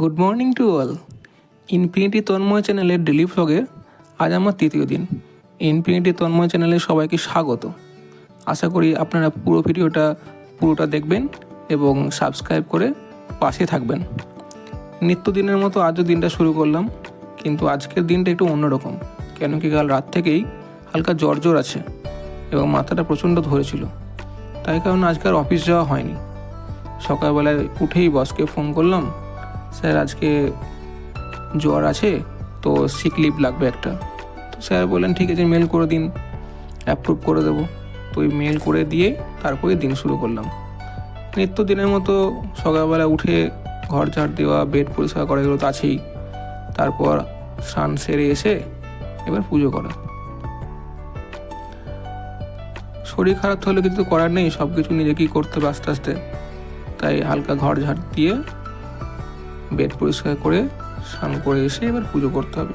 Good morning to all infinity Tanmoy চ্যানেলের daily ফ্লগে আজ আমার তৃতীয় দিন। ইনফিনিটি তন্ময় চ্যানেলে সবাইকে স্বাগত। আশা করি আপনারা পুরো ভিডিওটা পুরোটা দেখবেন এবং সাবস্ক্রাইব করে পাশে থাকবেন। নিত্যদিনের মতো আজও দিনটা শুরু করলাম, কিন্তু আজকের দিনটা একটু অন্যরকম, কেন কি কাল রাত থেকেই হালকা জ্বর জ্বর আছে এবং মাথাটা প্রচণ্ড ধরেছিল। তাই কারণ আজকে আর অফিস যাওয়া হয়নি। সকালবেলায় উঠেই বসকে ফোন করলাম, স্যার, আজকে জ্বর আছে, তো সিক লিভ লাগবে একটা। তো স্যার বললেন, ঠিক আছে মেল করে দিন অ্যাপ্রুভ করে দেবো। তো ওই মেল করে দিয়ে তারপরে দিন শুরু করলাম। নিত্য দিনের মতো সকালবেলা উঠে ঘর ঝাড় দেওয়া বেড পরিষ্কার করা এগুলো তো আছেই। তারপর স্নান সেরে এসে এবার পুজো করা। শরীর খারাপ হলে কিছু করার নেই সব কিছু নিজেকেই করতে হবে আস্তে আস্তে। তাই হালকা ঘর ঝাড় দিয়ে বেড পরিষ্কার করে স্নান করে এসে এবার পুজো করতে হবে।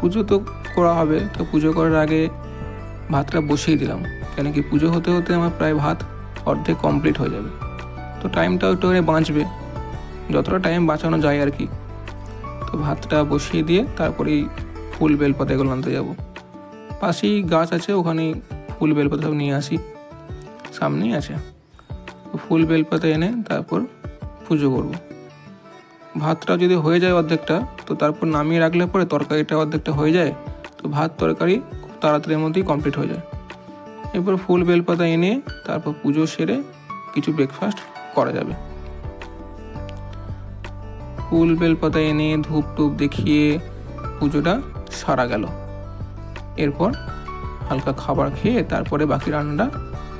পুজো তো করা হবে, তো পুজো করার আগে ভাতটা বসিয়ে দিলাম। কেন কি পুজো হতে হতে আমার প্রায় ভাত অর্ধেক কমপ্লিট হয়ে যাবে। তো টাইমটাও একটু করে বাঁচবে, যতটা টাইম বাঁচানো যায় আর কি। তো ভাতটা বসিয়ে দিয়ে তারপরেই ফুল বেলপাতা এগুলো আনতে যাব। পাশেই গাছ আছে ওখানেই ফুল বেলপাতা সব নিয়ে আসি। সামনেই আছে। ফুল বেলপাতা এনে তারপর পুজো করব। ভাতটা যদি হয়ে যায় অর্ধেকটা, তো তারপর নামিয়ে রাখলে পরে তরকারিটা অর্ধেকটা হয়ে যায়, তো ভাত তরকারি খুব তাড়াতাড়ির মধ্যেই কমপ্লিট হয়ে যায়। এরপর ফুল বেলপাতা এনে তারপর পুজো সেরে কিছু ব্রেকফাস্ট করা যাবে। ফুল বেলপাতা এনে ধূপ টুপ দেখিয়ে পুজোটা সারা গেল। এরপর হালকা খাবার খেয়ে তারপরে বাকি রান্নাটা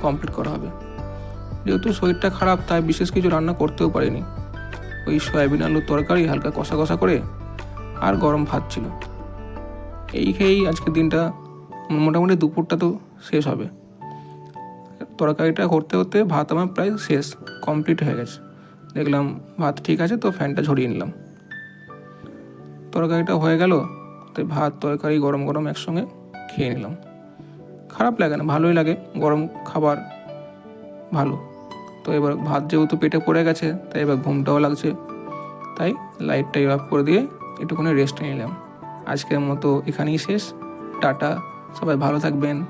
কমপ্লিট করা হবে। যেহেতু শরীরটা খারাপ, তাই বিশেষ কিছু রান্না করতেও পারিনি। ওই সয়াবিন আলুর তরকারি হালকা কষা কষা করে আর গরম ভাত ছিল। এই খেয়েই আজকের দিনটা মোটামুটি দুপুরটা তো শেষ হবে। তরকারিটা করতে করতে ভাত আমার প্রায় শেষ, কমপ্লিট হয়ে গেছে। দেখলাম ভাত ঠিক আছে, তো ফ্যানটা ঝরিয়ে নিলাম। তরকারিটা হয়ে গেল, তাই ভাত, তরকারি গরম গরম একসঙ্গে খেয়ে নিলাম। খারাপ লাগে না, ভালোই লাগে। গরম খাবার ভালো। তো এবার ভাত যেহেতু পেটে পড়ে গেছে, তাই এবার ঘুমটাও লাগছে। তাই লাইটটা অফ করে দিয়ে একটুখানি রেস্ট নিলাম। আজকের মতো এখানেই শেষ। টাটা। সবাই ভালো থাকবেন।